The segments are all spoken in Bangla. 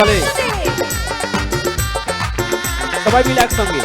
তালে সবাই মিলে একসঙ্গে।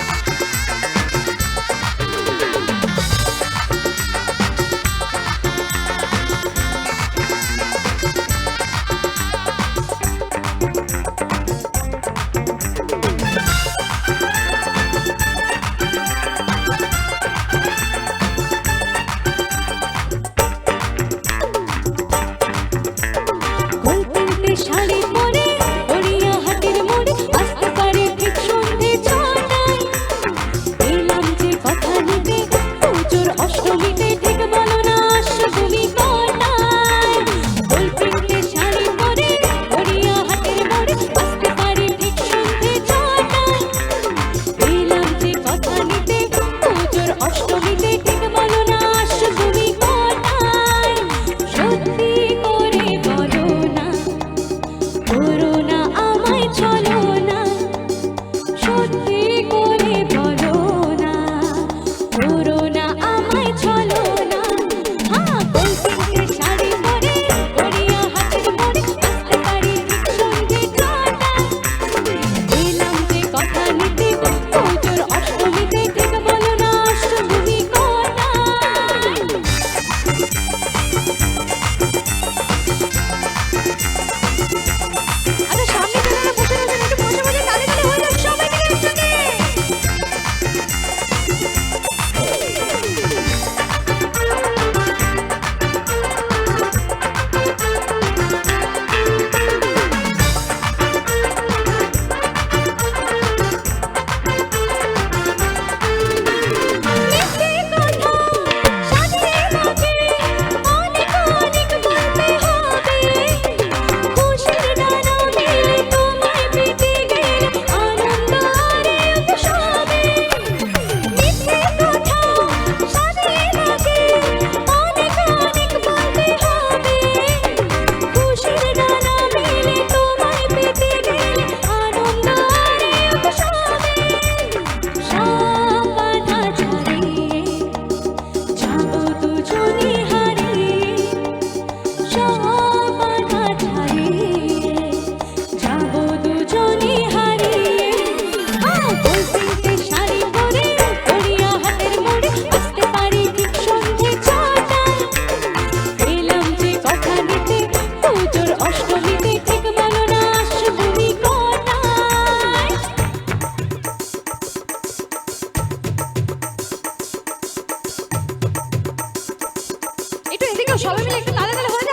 সবাই মিলে একটু তালে তালে